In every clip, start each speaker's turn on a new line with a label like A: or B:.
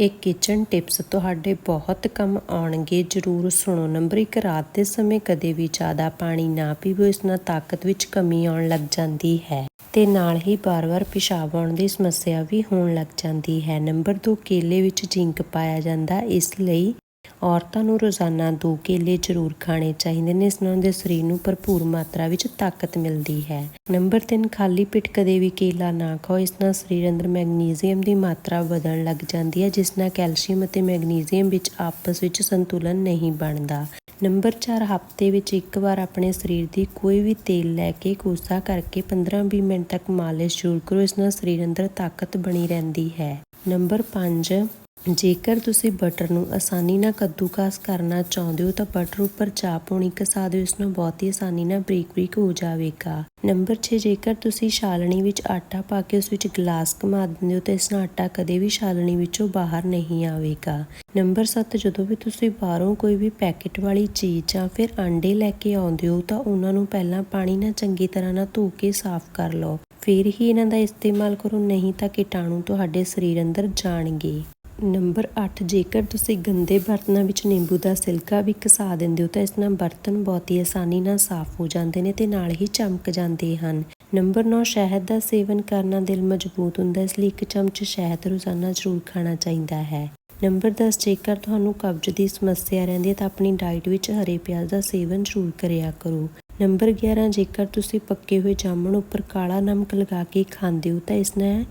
A: ਇਹ kitchen tips ਤੁਹਾਡੇ ਬਹੁਤ ਕੰਮ ਆਉਣਗੇ, ਜਰੂਰ ਸੁਣੋ। ਨੰਬਰ 1 ਰਾਤ ਦੇ ਸਮੇਂ ਕਦੇ ਵੀ ਜ਼ਿਆਦਾ ਪਾਣੀ ਨਾ ਪੀਵੋ, ਇਸ ਨਾਲ ਤਾਕਤ ਵਿੱਚ ਕਮੀ ਆਉਣ ਲੱਗ ਜਾਂਦੀ ਹੈ। ਤੇ ਨਾਲ ਹੀ ਬਾਰ-ਬਾਰ ਪਿਸ਼ਾਬ ਆਉਣ ਦੀ ਸਮੱਸਿਆ ਵੀ ਹੋਣ ਲੱਗ ਜਾਂਦੀ ਹੈ। ਨੰਬਰ 2 ਕੇਲੇ ਵਿੱਚ ਜ਼ਿੰਕ ਪਾਇਆ ਜਾਂਦਾ, ਇਸ ਲਈ ਔਰਤਾਂ ਨੂੰ ਰੋਜ਼ਾਨਾ ਦੋ ਕੇਲੇ ਜ਼ਰੂਰ ਖਾਣੇ ਚਾਹੀਦੇ ਨੇ, ਇਸ ਨਾਲ ਉਹਦੇ ਸਰੀਰ ਨੂੰ ਭਰਪੂਰ ਮਾਤਰਾ ਵਿੱਚ ਤਾਕਤ ਮਿਲਦੀ ਹੈ। ਨੰਬਰ 3 ਖਾਲੀ ਪਿੱਠ ਕਦੇ ਵੀ ਕੇਲਾ ਨਾ ਖਾਓ, ਇਸ ਨਾਲ ਸਰੀਰ ਅੰਦਰ ਮੈਗਨੀਜ਼ੀਅਮ ਦੀ ਮਾਤਰਾ ਵਧਣ ਲੱਗ ਜਾਂਦੀ ਹੈ, ਜਿਸ ਨਾਲ ਕੈਲਸ਼ੀਅਮ ਅਤੇ ਮੈਗਨੀਜ਼ੀਅਮ ਵਿੱਚ ਆਪਸ ਵਿੱਚ ਸੰਤੁਲਨ ਨਹੀਂ ਬਣਦਾ। ਨੰਬਰ 4 ਹਫ਼ਤੇ ਵਿੱਚ ਇੱਕ ਵਾਰ ਆਪਣੇ ਸਰੀਰ ਦੀ ਕੋਈ ਵੀ ਤੇਲ ਲੈ ਕੇ ਕੋਸਾ ਕਰਕੇ 15-20 ਮਿੰਟ ਤੱਕ ਮਾਲਿਸ਼ ਜ਼ਰੂਰ ਕਰੋ, ਇਸ ਨਾਲ ਸਰੀਰ ਅੰਦਰ ਤਾਕਤ ਬਣੀ ਰਹਿੰਦੀ ਹੈ। ਨੰਬਰ 5 ਜੇਕਰ ਤੁਸੀਂ ਬਟਰ ਨੂੰ ਆਸਾਨੀ ਨਾਲ ਕੱਦੂਕਾਸ ਕਰਨਾ ਚਾਹੁੰਦੇ ਹੋ ਤਾਂ ਬਟਰ ਉੱਪਰ ਚਾਹ ਪਾਉਣੀ ਘਸਾ ਦਿਓ, ਇਸ ਨੂੰ ਬਹੁਤ ਹੀ ਆਸਾਨੀ ਨਾਲ ਬਰੀਕ-ਬਰੀਕ ਹੋ ਜਾਵੇਗਾ। ਨੰਬਰ 6 ਜੇਕਰ ਤੁਸੀਂ ਛਾਲਣੀ ਵਿੱਚ ਆਟਾ ਪਾ ਕੇ ਉਸ ਵਿੱਚ ਗਲਾਸ ਘੁਮਾ ਦਿੰਦੇ ਹੋ ਤਾਂ ਇਸ ਨਾਲ ਆਟਾ ਕਦੇ ਵੀ ਛਾਲਣੀ ਵਿੱਚੋਂ ਬਾਹਰ ਨਹੀਂ ਆਵੇਗਾ। ਨੰਬਰ 7 ਜਦੋਂ ਵੀ ਤੁਸੀਂ ਬਾਹਰੋਂ ਕੋਈ ਵੀ ਪੈਕੇਟ ਵਾਲੀ ਚੀਜ਼ ਜਾਂ ਫਿਰ ਆਂਡੇ ਲੈ ਕੇ ਆਉਂਦੇ ਹੋ ਤਾਂ ਉਹਨਾਂ ਨੂੰ ਪਹਿਲਾਂ ਪਾਣੀ ਨਾਲ ਚੰਗੀ ਤਰ੍ਹਾਂ ਨਾਲ ਧੋ ਕੇ ਸਾਫ਼ ਕਰ ਲਓ। ਫਿਰ ਹੀ ਇਹਨਾਂ ਦਾ ਇਸਤੇਮਾਲ ਕਰੋ, ਨਹੀਂ ਤਾਂ ਕੀਟਾਣੂ ਤੁਹਾਡੇ ਸਰੀਰ ਅੰਦਰ ਜਾਣਗੇ। ਨੰਬਰ 8 ਜੇਕਰ ਤੁਸੀਂ ਗੰਦੇ ਬਰਤਨਾਂ ਵਿੱਚ ਨਿੰਬੂ ਦਾ ਸਿਲਕਾ ਵੀ ਘਸਾ ਦਿੰਦੇ ਹੋ, ਤਾਂ ਇਸ ਨਾਲ ਬਰਤਨ ਬਹੁਤ ਹੀ ਆਸਾਨੀ ਨਾਲ ਸਾਫ਼ ਹੋ ਜਾਂਦੇ ਨੇ ਤੇ ਨਾਲ ਹੀ ਚਮਕ ਜਾਂਦੇ ਹਨ। ਨੰਬਰ 9 ਸ਼ਹਿਦ ਦਾ ਸੇਵਨ ਕਰਨਾ ਦਿਲ ਮਜ਼ਬੂਤ ਹੁੰਦਾ, ਇਸ ਲਈ ਇੱਕ ਚਮਚ ਸ਼ਹਿਦ ਰੋਜ਼ਾਨਾ ਜ਼ਰੂਰ ਖਾਣਾ ਚਾਹੀਦਾ ਹੈ। ਨੰਬਰ 10 ਜੇਕਰ ਤੁਹਾਨੂੰ ਕਬਜ਼ ਦੀ ਸਮੱਸਿਆ ਰਹਿੰਦੀ ਹੈ, ਤਾਂ ਆਪਣੀ ਡਾਈਟ ਵਿੱਚ ਹਰੇ ਪਿਆਜ਼ ਦਾ ਸੇਵਨ ਜ਼ਰੂਰ ਕਰਿਆ ਕਰੋ। ਨੰਬਰ 11 ਜੇਕਰ ਤੁਸੀਂ ਪੱਕੇ ਹੋਏ ਜਾਮਣ ਉੱਪਰ ਕਾਲਾ ਨਮਕ ਲਗਾ ਕੇ ਖਾਂਦੇ ਹੋ, ਤਾਂ ਇਸ ਨਾਲ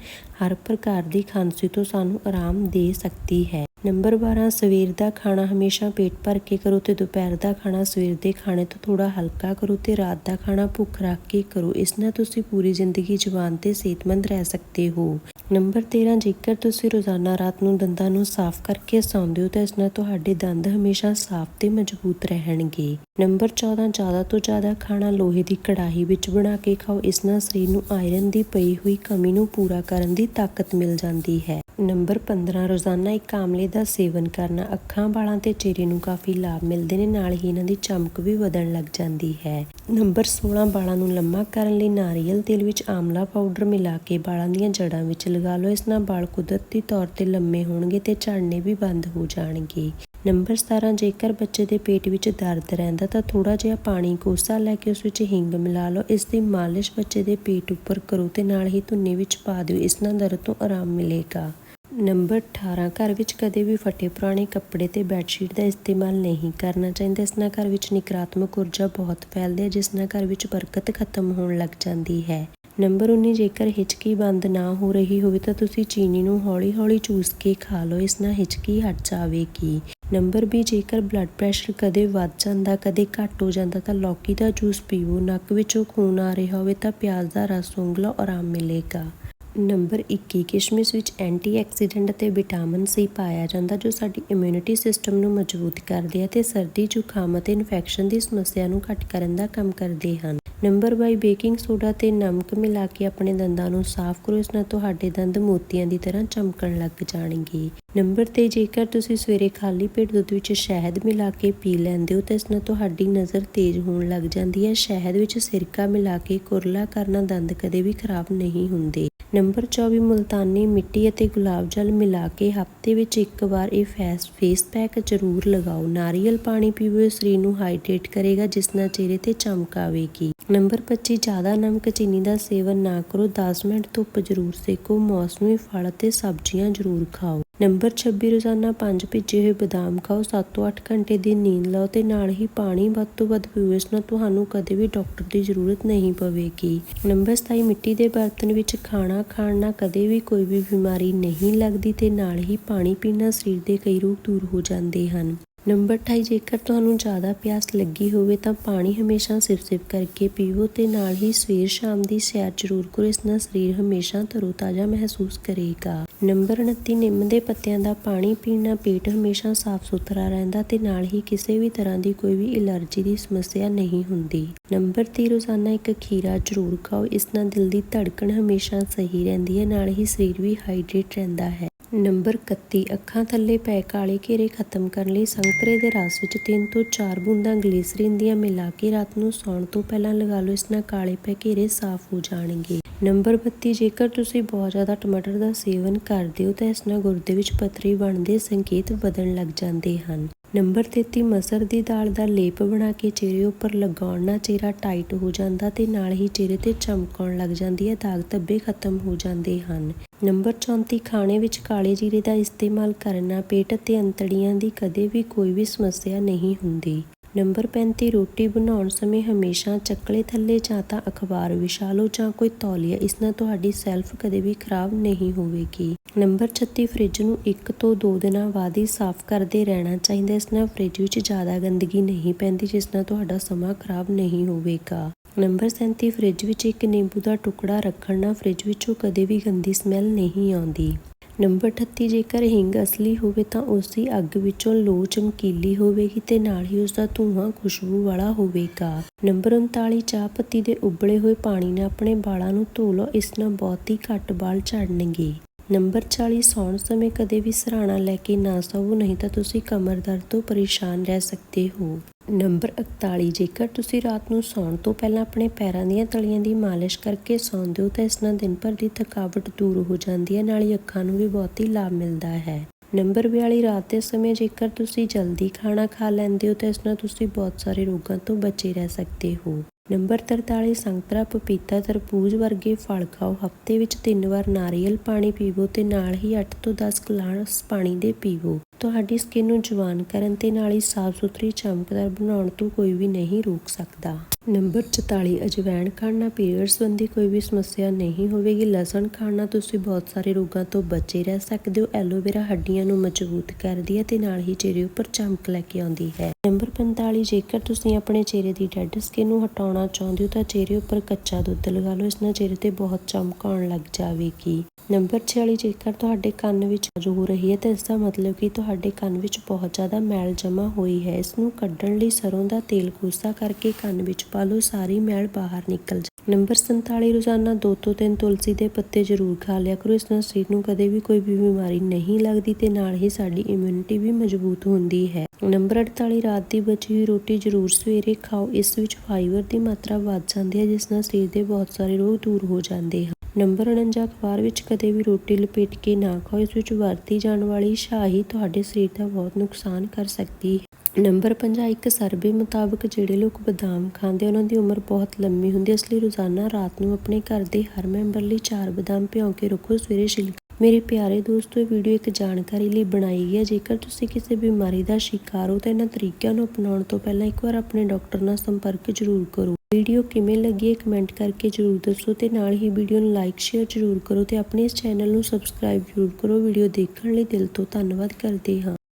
A: ਹਰ ਪ੍ਰਕਾਰ ਦੀ ਖਾਂਸੀ ਤੋਂ ਸਾਨੂੰ ਆਰਾਮ ਦੇ ਸਕਦੀ ਹੈ। ਨੰਬਰ 12 ਸਵੇਰ ਦਾ ਖਾਣਾ ਹਮੇਸ਼ਾ ਪੇਟ ਭਰ ਕੇ ਕਰੋ ਤੇ ਦੁਪਹਿਰ ਦਾ ਖਾਣਾ ਸਵੇਰ ਦੇ ਖਾਣੇ ਤੋਂ ਥੋੜਾ ਹਲਕਾ ਕਰੋ ਤੇ ਰਾਤ ਦਾ ਖਾਣਾ ਭੁੱਖ ਰੱਖ ਕੇ ਕਰੋ। ਇਸ ਨਾਲ ਤੁਸੀਂ ਪੂਰੀ ਜ਼ਿੰਦਗੀ ਜਵਾਨ ਤੇ ਸਿਹਤਮੰਦ ਰਹਿ ਸਕਦੇ ਹੋ। ਨੰਬਰ 13 ਜੇਕਰ ਤੁਸੀਂ ਰੋਜ਼ਾਨਾ ਰਾਤ ਨੂੰ ਦੰਦਾਂ ਨੂੰ ਸਾਫ਼ ਕਰਕੇ ਸੌਂਦੇ ਹੋ, ਤਾਂ ਇਸ ਨਾਲ ਤੁਹਾਡੇ ਦੰਦ ਹਮੇਸ਼ਾ ਸਾਫ਼ ਤੇ ਮਜ਼ਬੂਤ ਰਹਿਣਗੇ। ਨੰਬਰ 14 ਜ਼ਿਆਦਾ ਤੋਂ ਜ਼ਿਆਦਾ ਖਾਣਾ ਲੋਹੇ ਦੀ ਕੜਾਹੀ ਵਿੱਚ ਬਣਾ ਕੇ ਖਾਓ। ਇਸ ਨਾਲ ਸਰੀਰ ਨੂੰ ਆਇਰਨ ਦੀ ਪਈ ਹੋਈ ਕਮੀ ਨੂੰ ਪੂਰਾ ਕਰਨ ਦੀ ਤਾਕਤ ਮਿਲ ਜਾਂਦੀ ਹੈ। ਨੰਬਰ 15 ਰੋਜ਼ਾਨਾ ਇੱਕ ਆਮਲੇ ਦਾ ਸੇਵਨ ਕਰਨਾ। ਅੱਖਾਂ, ਵਾਲਾਂ ਤੇ ਚਿਹਰੇ ਨੂੰ ਕਾਫੀ ਲਾਭ ਮਿਲਦੇ ਨੇ, ਨਾਲ ਹੀ ਇਹਨਾਂ ਦੀ ਚਮਕ ਵੀ ਵਧਣ ਲੱਗ ਜਾਂਦੀ ਹੈ। ਨੰਬਰ 16 ਵਾਲਾਂ ਨੂੰ ਲੰਮਾ ਕਰਨ ਲਈ ਨਾਰੀਅਲ ਤੇਲ ਵਿੱਚ ਆਮਲਾ ਪਾਊਡਰ ਮਿਲਾ ਕੇ ਵਾਲਾਂ ਦੀਆਂ ਜੜਾਂ ਵਿੱਚ ਲਗਾ ਲਓ। ਇਸ ਨਾਲ ਵਾਲ ਕੁਦਰਤੀ ਤੌਰ ਤੇ ਲੰਮੇ ਹੋਣਗੇ ਤੇ ਝੜਨੇ ਵੀ ਬੰਦ ਹੋ ਜਾਣਗੇ। ਨੰਬਰ 17 ਜੇਕਰ ਬੱਚੇ ਦੇ ਪੇਟ ਵਿੱਚ ਦਰਦ ਰਹਿੰਦਾ ਤਾਂ ਥੋੜਾ ਜਿਹਾ ਪਾਣੀ ਕੋਸਾ ਲੈ ਕੇ ਉਸ ਵਿੱਚ ਹਿੰਗ ਮਿਲਾ ਲਓ। ਇਸ ਦੀ ਮਾਲਿਸ਼ ਬੱਚੇ ਦੇ ਪੇਟ ਉੱਪਰ ਕਰੋ ਤੇ ਨਾਲ ਹੀ ਧੁੰਨੇ ਵਿੱਚ ਪਾ ਦਿਓ। ਇਸ ਨਾਲ ਦਰਦ ਤੋਂ ਆਰਾਮ ਮਿਲੇਗਾ। ਨੰਬਰ 18 ਘਰ ਵਿੱਚ ਕਦੇ ਵੀ ਫਟੇ ਪੁਰਾਣੇ ਕੱਪੜੇ ਤੇ ਬੈੱਡਸ਼ੀਟ ਦਾ ਇਸਤੇਮਾਲ ਨਹੀਂ ਕਰਨਾ ਚਾਹੀਦਾ। ਇਸ ਨਾਲ ਘਰ ਵਿੱਚ ਨਕਾਰਾਤਮਕ ਊਰਜਾ ਬਹੁਤ ਫੈਲਦੀ ਹੈ, ਜਿਸ ਨਾਲ ਘਰ ਵਿੱਚ ਬਰਕਤ ਖਤਮ ਹੋਣ ਲੱਗ ਜਾਂਦੀ ਹੈ। ਨੰਬਰ 19 ਜੇਕਰ ਹਿਚਕੀ ਬੰਦ ਨਾ ਹੋ ਰਹੀ ਹੋਵੇ ਤਾਂ ਤੁਸੀਂ ਚੀਨੀ ਨੂੰ ਹੌਲੀ-ਹੌਲੀ ਚੂਸ ਕੇ ਖਾ ਲਓ, ਇਸ ਨਾਲ ਹਿਚਕੀ ਹਟ ਜਾਵੇਗੀ। ਨੰਬਰ 20 ਜੇਕਰ ਬਲੱਡ ਪ੍ਰੈਸ਼ਰ ਕਦੇ ਵੱਧ ਜਾਂਦਾ, ਕਦੇ ਘਟ ਹੋ ਜਾਂਦਾ, ਤਾਂ ਲੌਕੀ ਦਾ ਜੂਸ ਪੀਵੋ। ਨੱਕ ਵਿੱਚੋਂ ਖੂਨ ਆ ਰਿਹਾ ਹੋਵੇ ਤਾਂ ਪਿਆਜ਼ ਦਾ ਰਸ ਉਂਗਲੋ ਆਰਾਮ ਮਿਲੇਗਾ। ਨੰਬਰ 21 ਕਿਸ਼ਮਿਸ਼ ਵਿੱਚ ਐਂਟੀਆਕਸੀਡੈਂਟ ਅਤੇ ਵਿਟਾਮਿਨ ਸੀ ਪਾਇਆ ਜਾਂਦਾ, ਜੋ ਸਾਡੀ ਇਮਿਊਨਿਟੀ ਸਿਸਟਮ ਨੂੰ ਮਜ਼ਬੂਤ ਕਰਦੇ ਆ ਤੇ ਸਰਦੀ, ਜ਼ੁਕਾਮ ਅਤੇ ਇਨਫੈਕਸ਼ਨ ਦੀ ਸਮੱਸਿਆ ਨੂੰ ਘੱਟ ਕਰਨ ਦਾ ਕੰਮ ਕਰਦੇ ਹਨ। ਨੰਬਰ 22 ਬੇਕਿੰਗ ਸੋਡਾ ਤੇ ਨਮਕ ਮਿਲਾ ਕੇ ਆਪਣੇ ਦੰਦਾਂ ਨੂੰ ਸਾਫ਼ ਕਰੋ, ਇਸ ਨਾਲ ਤੁਹਾਡੇ ਦੰਦ ਮੋਤੀਆਂ ਦੀ ਤਰ੍ਹਾਂ ਚਮਕਣ ਲੱਗ ਜਾਣਗੇ। ਨੰਬਰ 3 ਜੇਕਰ ਤੁਸੀਂ ਸਵੇਰੇ ਖਾਲੀ ਪੇਟ ਦੁੱਧ ਵਿੱਚ ਸ਼ਹਿਦ ਮਿਲਾ ਕੇ ਪੀ ਲੈਂਦੇ ਹੋ, ਤਾਂ ਇਸ ਨਾਲ ਤੁਹਾਡੀ ਨਜ਼ਰ ਤੇਜ਼ ਹੋਣ ਲੱਗ ਜਾਂਦੀ ਹੈ। ਸ਼ਹਿਦ ਵਿੱਚ ਸਿਰਕਾ ਮਿਲਾ ਕੇ ਕੁਰਲਾ ਕਰਨਾ ਦੰਦ ਕਦੇ ਵੀ ਖਰਾਬ ਨਹੀਂ ਹੁੰਦੇ। ਨੰਬਰ 24 ਮੁਲਤਾਨੀ ਮਿੱਟੀ ਅਤੇ ਗੁਲਾਬ ਜਲ ਮਿਲਾ ਕੇ ਹਫ਼ਤੇ ਵਿੱਚ ਇੱਕ ਵਾਰ ਇਹ ਫੇਸ ਫੇਸ ਪੈਕ ਜ਼ਰੂਰ ਲਗਾਓ। ਨਾਰੀਅਲ ਪਾਣੀ ਪੀਵੋ, ਸਰੀਰ ਨੂੰ ਹਾਈਡਰੇਟ ਕਰੇਗਾ, ਜਿਸ ਨਾਲ ਚਿਹਰੇ ਤੇ ਚਮਕ ਆਵੇਗੀ। ਨੰਬਰ 25 ਜ਼ਿਆਦਾ ਨਮਕ, ਚੀਨੀ ਦਾ ਸੇਵਨ ਨਾ ਕਰੋ। 10 ਮਿੰਟ ਧੁੱਪ ਜ਼ਰੂਰ ਸੇਕੋ। ਮੌਸਮੀ ਫਲ ਅਤੇ ਸਬਜ਼ੀਆਂ ਜ਼ਰੂਰ ਖਾਓ। ਨੰਬਰ 26 ਰੋਜ਼ਾਨਾ 5 ਭਿੱਜੇ ਹੋਏ ਬਦਾਮ ਖਾਓ। 7 ਤੋਂ 8 ਘੰਟੇ ਦੀ ਨੀਂਦ ਲਓ ਤੇ ਨਾਲ ਹੀ ਪਾਣੀ ਵੱਧ ਤੋਂ ਵੱਧ ਪੀਓ। ਇਸ ਨਾਲ ਤੁਹਾਨੂੰ ਕਦੇ ਵੀ ਡਾਕਟਰ ਦੀ ਜ਼ਰੂਰਤ ਨਹੀਂ ਪਵੇਗੀ। ਨੰਬਰ 27 ਮਿੱਟੀ ਦੇ ਬਰਤਨ ਵਿੱਚ ਖਾਣਾ ਖਾਣ ਨਾਲ ਕਦੇ ਵੀ ਕੋਈ ਵੀ ਬਿਮਾਰੀ ਨਹੀਂ ਲੱਗਦੀ ਤੇ ਨਾਲ ਹੀ ਪਾਣੀ ਪੀਣਾ ਸਰੀਰ ਦੇ ਕਈ ਰੋਗ ਦੂਰ ਹੋ ਜਾਂਦੇ ਹਨ। ਨੰਬਰ 28 ਜੇਕਰ ਤੁਹਾਨੂੰ ਜ਼ਿਆਦਾ ਪਿਆਸ ਲੱਗੀ ਹੋਵੇ ਤਾਂ ਪਾਣੀ ਹਮੇਸ਼ਾ ਸਿਪ-ਸਿਪ ਕਰਕੇ ਪੀਵੋ ਤੇ ਨਾਲ ਹੀ ਸਵੇਰ ਸ਼ਾਮ ਦੀ ਸੈਰ ਜ਼ਰੂਰ ਕਰੋ, ਇਸ ਨਾਲ ਸਰੀਰ ਹਮੇਸ਼ਾ ਤਰੋਤਾਜ਼ਾ ਮਹਿਸੂਸ ਕਰੇਗਾ। ਨੰਬਰ 29 ਨਿੰਮ ਦੇ ਪੱਤਿਆਂ ਦਾ ਪਾਣੀ ਪੀਣ ਨਾਲ ਪੇਟ ਹਮੇਸ਼ਾ ਸਾਫ਼ ਸੁਥਰਾ ਰਹਿੰਦਾ ਤੇ ਨਾਲ ਹੀ ਕਿਸੇ ਵੀ ਤਰ੍ਹਾਂ ਦੀ ਕੋਈ ਵੀ ਐਲਰਜੀ ਦੀ ਸਮੱਸਿਆ ਨਹੀਂ ਹੁੰਦੀ। ਨੰਬਰ 30 ਰੋਜ਼ਾਨਾ ਇੱਕ ਖੀਰਾ ਜ਼ਰੂਰ ਖਾਓ, ਇਸ ਨਾਲ ਦਿਲ ਦੀ ਧੜਕਣ ਹਮੇਸ਼ਾ ਸਹੀ ਰਹਿੰਦੀ ਹੈ, ਨਾਲ ਹੀ ਸਰੀਰ ਵੀ ਹਾਈਡਰੇਟ ਰਹਿੰਦਾ ਹੈ। ਨੰਬਰ 31 ਅੱਖਾਂ ਥੱਲੇ ਪੈ ਕਾਲੇ ਘੇਰੇ ਖਤਮ ਕਰਨ ਲਈ ਸੰਤਰੇ ਦੇ ਰਸ ਵਿੱਚ 3 ਤੋਂ 4 ਬੂੰਦਾਂ ਗਲੀਸਰੀਨ ਦੀਆਂ ਮਿਲਾ ਕੇ ਰਾਤ ਨੂੰ ਸੌਣ ਤੋਂ ਪਹਿਲਾਂ ਲਗਾ ਲਓ, ਇਸ ਨਾਲ ਕਾਲੇ ਪੈ ਘੇਰੇ ਸਾਫ਼ ਹੋ ਜਾਣਗੇ। ਨੰਬਰ 32 ਜੇਕਰ ਤੁਸੀਂ ਬਹੁਤ ਜ਼ਿਆਦਾ ਟਮਾਟਰ ਦਾ ਸੇਵਨ ਕਰਦੇ ਹੋ ਤਾਂ ਇਸ ਨਾਲ ਗੁਰਦੇ ਵਿੱਚ ਪਥਰੀ ਬਣਦੇ ਸੰਕੇਤ ਵਧਣ ਲੱਗ ਜਾਂਦੇ ਹਨ। ਨੰਬਰ 33 ਮਸਰ ਦੀ ਦਾਲ ਦਾ ਲੇਪ ਬਣਾ ਕੇ ਚਿਹਰੇ ਉੱਪਰ ਲਗਾਉਣ ਨਾਲ ਚਿਹਰਾ ਟਾਈਟ ਹੋ ਜਾਂਦਾ ਤੇ ਨਾਲ ਹੀ ਚਿਹਰੇ ਤੇ ਚਮਕ ਆਉਣ ਲੱਗ ਜਾਂਦੀ ਹੈ, ਦਾਗ ਧੱਬੇ ਖਤਮ ਹੋ ਜਾਂਦੇ ਹਨ। ਨੰਬਰ 34 ਖਾਣੇ ਵਿੱਚ ਕਾਲੇ ਜੀਰੇ ਦਾ ਇਸਤੇਮਾਲ ਕਰਨਾ ਪੇਟ ਅਤੇ ਅੰਤੜੀਆਂ ਦੀ ਕਦੇ ਵੀ ਕੋਈ ਵੀ ਸਮੱਸਿਆ ਨਹੀਂ ਹੁੰਦੀ। ਨੰਬਰ 35 ਰੋਟੀ ਬਣਾਉਣ ਸਮੇਂ ਹਮੇਸ਼ਾ ਚੱਕਲੇ ਥੱਲੇ ਜਾਂ ਤਾਂ ਅਖਬਾਰ ਵਿਛਾ ਲਓ ਜਾਂ ਕੋਈ ਤੌਲੀਆ, ਇਸ ਨਾਲ ਤੁਹਾਡੀ ਸੈਲਫ ਕਦੇ ਵੀ ਖਰਾਬ ਨਹੀਂ ਹੋਵੇਗੀ। ਨੰਬਰ 36 ਫ੍ਰਿਜ ਨੂੰ 1 ਤੋਂ 2 ਦਿਨਾਂ ਬਾਅਦ ਹੀ ਸਾਫ਼ ਕਰਦੇ ਰਹਿਣਾ ਚਾਹੀਦਾ ਇਸ ਨਾਲ ਫ੍ਰਿਜ ਵਿੱਚ ਜ਼ਿਆਦਾ ਗੰਦਗੀ ਨਹੀਂ ਪੈਂਦੀ, ਜਿਸ ਨਾਲ ਤੁਹਾਡਾ ਸਮਾਂ ਖਰਾਬ ਨਹੀਂ ਹੋਵੇਗਾ। ਨੰਬਰ 37 ਫ੍ਰਿਜ ਵਿੱਚ ਇੱਕ ਨਿੰਬੂ ਦਾ ਟੁਕੜਾ ਰੱਖਣ ਨਾਲ ਫ੍ਰਿਜ ਵਿੱਚੋਂ ਕਦੇ ਵੀ ਗੰਦੀ ਸਮੈਲ ਨਹੀਂ ਆਉਂਦੀ। ਨੰਬਰ 38 ਜੇਕਰ ਹਿੰਗ ਅਸਲੀ ਹੋਵੇ ਤਾਂ ਉਸ ਦੀ ਅੱਗ ਵਿੱਚੋਂ ਲੋ ਚਮਕੀਲੀ ਹੋਵੇਗੀ ਤੇ ਨਾਲ ਹੀ ਉਸ ਦਾ ਧੂਆਂ, ਖੁਸ਼ਬੂ ਵਾਲਾ ਹੋਵੇਗਾ। ਨੰਬਰ 39 ਚਾਹ ਪੱਤੀ ਦੇ ਉਬਲੇ ਹੋਏ ਪਾਣੀ ਨਾਲ ਆਪਣੇ ਵਾਲਾਂ ਨੂੰ ਧੋ ਲਓ, ਇਸ ਨਾਲ ਬਹੁਤ ਹੀ ਘੱਟ ਵਾਲ ਝੜਨਗੇ। ਨੰਬਰ 40 ਸੌਣ ਸਮੇਂ ਕਦੇ ਵੀ ਸਰਾਣਾ ਲੈ ਕੇ ਨਾ ਸੌਵੋ, ਨਹੀਂ ਤਾਂ ਤੁਸੀਂ ਕਮਰ ਦਰਦ ਤੋਂ ਪਰੇਸ਼ਾਨ ਰਹਿ ਸਕਦੇ ਹੋ। ਨੰਬਰ 41 ਜੇਕਰ ਤੁਸੀਂ ਰਾਤ ਨੂੰ ਸੌਣ ਤੋਂ ਪਹਿਲਾਂ ਆਪਣੇ ਪੈਰਾਂ ਦੀਆਂ ਤਲੀਆਂ ਦੀ ਮਾਲਿਸ਼ ਕਰਕੇ ਸੌਂਦੇ ਹੋ ਤਾਂ ਇਸ ਨਾਲ ਦਿਨ ਭਰ ਦੀ ਥਕਾਵਟ ਦੂਰ ਹੋ ਜਾਂਦੀ ਹੈ, ਨਾਲ ਹੀ ਅੱਖਾਂ ਨੂੰ ਵੀ ਬਹੁਤ ਹੀ ਲਾਭ ਮਿਲਦਾ ਹੈ। ਨੰਬਰ 42 ਰਾਤ ਦੇ ਸਮੇਂ ਜੇਕਰ ਤੁਸੀਂ ਜਲਦੀ ਖਾਣਾ ਖਾ ਲੈਂਦੇ ਹੋ ਤਾਂ ਇਸ ਨਾਲ ਤੁਸੀਂ ਬਹੁਤ ਸਾਰੇ ਰੋਗਾਂ ਤੋਂ ਬਚੇ ਰਹਿ ਸਕਦੇ ਹੋ। ਨੰਬਰ 43 ਸੰਤਰਾ, ਪਪੀਤਾ, ਤਰਬੂਜ ਵਰਗੇ ਫਲ ਖਾਓ। ਹਫ਼ਤੇ ਵਿੱਚ ਤਿੰਨ ਵਾਰ ਨਾਰੀਅਲ ਪਾਣੀ ਪੀਵੋ ਤੇ ਨਾਲ ਹੀ 8 ਤੋਂ 10 ਗਲਾਸ ਪਾਣੀ ਦੇ ਪੀਵੋ। ਤੁਹਾਡੀ ਸਕਿਨ ਨੂੰ ਜਵਾਨ ਕਰਨ ਤੇ ਨਾਲ ਹੀ ਸਾਫ਼ ਸੁਥਰੀ ਚਮਕਦਾਰ ਬਣਾਉਣ ਤੋਂ ਕੋਈ ਵੀ ਨਹੀਂ ਰੋਕ ਸਕਦਾ। ਨੰਬਰ 44 ਅਜਵਾਇਣ ਖਾਣ ਨਾਲ ਪੀਰੀਅਡ ਸੰਬੰਧੀ ਕੋਈ ਵੀ ਸਮੱਸਿਆ ਨਹੀਂ ਹੋਵੇਗੀ। ਲਸਣ ਖਾਣ ਨਾਲ ਤੁਸੀਂ ਬਹੁਤ ਸਾਰੇ ਰੋਗਾਂ ਤੋਂ ਬਚੇ ਰਹਿ ਸਕਦੇ ਹੋ। ਐਲੋਵੇਰਾ ਹੱਡੀਆਂ ਨੂੰ ਮਜ਼ਬੂਤ ਕਰਦੀ ਹੈ ਤੇ ਨਾਲ ਹੀ ਚਿਹਰੇ ਉੱਪਰ ਚਮਕ ਲੈ ਕੇ ਆਉਂਦੀ ਹੈ। ਨੰਬਰ 45 ਜੇਕਰ ਤੁਸੀਂ ਆਪਣੇ ਚਿਹਰੇ ਦੀ ਡੈਡ ਸਕਿਨ ਨੂੰ ਹਟਾਉਣਾ ਚਾਹੁੰਦੇ ਹੋ ਤਾਂ ਚਿਹਰੇ ਉੱਪਰ ਕੱਚਾ ਦੁੱਧ ਲਗਾ ਲਓ। ਇਸ ਨਾਲ ਚਿਹਰੇ ਤੇ ਬਹੁਤ ਚਮਕ ਆਉਣ ਲੱਗ ਜਾਵੇਗੀ। ਨੰਬਰ 46 ਜੇਕਰ ਤੁਹਾਡੇ ਕੰਨ ਵਿੱਚ ਜੋ ਹੋ ਰਹੀ ਹੈ ਤਾਂ ਇਸ ਦਾ ਮਤਲਬ ਕਿ ਤੁਹਾਡੇ ਕੰਨ ਵਿੱਚ ਬਹੁਤ ਜ਼ਿਆਦਾ ਮੈਲ ਜਮਾ ਹੋਈ ਹੈ। ਇਸ ਨੂੰ ਕੱਢਣ ਲਈ ਸਰੋਂ ਦਾ ਤੇਲ ਕੋਸਾ ਕਰਕੇ ਕੰਨ ਵਿੱਚ ਪਾ ਲਓ ਸਾਰੀ ਮੈਲ ਬਾਹਰ ਨਿਕਲ ਜਾ ਨੰਬਰ 47 ਰੋਜ਼ਾਨਾ 2 ਤੋਂ 3 ਤੁਲਸੀ ਦੇ ਪੱਤੇ ਜ਼ਰੂਰ ਖਾ ਲਿਆ ਕਰੋ। ਇਸ ਨਾਲ ਸਰੀਰ ਨੂੰ ਕਦੇ ਵੀ ਕੋਈ ਵੀ ਬਿਮਾਰੀ ਨਹੀਂ ਲੱਗਦੀ ਤੇ ਨਾਲ ਹੀ ਸਾਡੀ ਇਮਿਊਨਿਟੀ ਵੀ ਮਜ਼ਬੂਤ ਹੁੰਦੀ ਹੈ। ਨੰਬਰ 48 ਰਾਤ ਦੀ ਬਚੀ ਹੋਈ ਰੋਟੀ ਜ਼ਰੂਰ ਸਵੇਰੇ ਖਾਓ। ਇਸ ਵਿੱਚ ਫਾਈਬਰ ਦੀ ਮਾਤਰਾ ਵੱਧ ਜਾਂਦੀ ਹੈ, ਜਿਸ ਨਾਲ ਸਰੀਰ ਦੇ ਬਹੁਤ ਸਾਰੇ ਰੋਗ ਦੂਰ ਹੋ ਜਾਂਦੇ ਹਨ। ਨੰਬਰ 49 ਅਖਬਾਰ ਵਿੱਚ ਕਦੇ ਵੀ ਰੋਟੀ ਲਪੇਟ ਕੇ ਨਾ ਖਾਓ। ਇਸ ਵਿੱਚ ਵਰਤੀ ਜਾਣ ਵਾਲੀ ਸ਼ਾਹੀ ਤੁਹਾਡੇ ਸਰੀਰ ਦਾ ਬਹੁਤ ਨੁਕਸਾਨ ਕਰ ਸਕਦੀ ਹੈ। ਨੰਬਰ 50 ਇੱਕ ਸਰਵੇ ਮੁਤਾਬਕ ਜਿਹੜੇ ਲੋਕ ਬਦਾਮ ਖਾਂਦੇ ਉਹਨਾਂ ਦੀ ਉਮਰ ਬਹੁਤ ਲੰਮੀ ਹੁੰਦੀ ਹੈ ਇਸ ਲਈ ਰੋਜ਼ਾਨਾ ਰਾਤ ਨੂੰ ਆਪਣੇ ਘਰ ਦੇ ਹਰ ਮੈਂਬਰ ਲਈ 4 ਬਦਾਮ ਭਿਉਂ ਕੇ ਰੱਖੋ। ਸਵੇਰੇ ਛਿਲਕਾ ਮੇਰੇ ਪਿਆਰੇ ਦੋਸਤੋ, ਇਹ ਵੀਡੀਓ ਇੱਕ ਜਾਣਕਾਰੀ ਲਈ ਬਣਾਈ ਗਈ ਹੈ ਜੇਕਰ ਤੁਸੀਂ ਕਿਸੇ ਬਿਮਾਰੀ ਦਾ ਸ਼ਿਕਾਰ ਹੋ, ਤਾਂ ਇਹਨਾਂ ਤਰੀਕਿਆਂ ਨੂੰ ਅਪਣਾਉਣ ਤੋਂ ਪਹਿਲਾਂ ਇੱਕ ਵਾਰ ਆਪਣੇ ਡਾਕਟਰ ਨਾਲ ਸੰਪਰਕ ਜ਼ਰੂਰ ਕਰੋ। ਵੀਡੀਓ ਕਿਵੇਂ ਲੱਗੀ ਹੈ ਕਮੈਂਟ ਕਰਕੇ ਜ਼ਰੂਰ ਦੱਸੋ ਤੇ ਨਾਲ ਹੀ ਵੀਡੀਓ ਨੂੰ ਲਾਈਕ, ਸ਼ੇਅਰ ਜ਼ਰੂਰ ਕਰੋ ਤੇ ਆਪਣੇ ਇਸ ਚੈਨਲ ਨੂੰ ਸਬਸਕ੍ਰਾਈਬ ਜ਼ਰੂਰ ਕਰੋ। ਵੀਡੀਓ ਦੇਖਣ ਲਈ ਦਿਲ ਤੋਂ ਧੰਨਵਾਦ ਕਰਦੇ ਹਾਂ।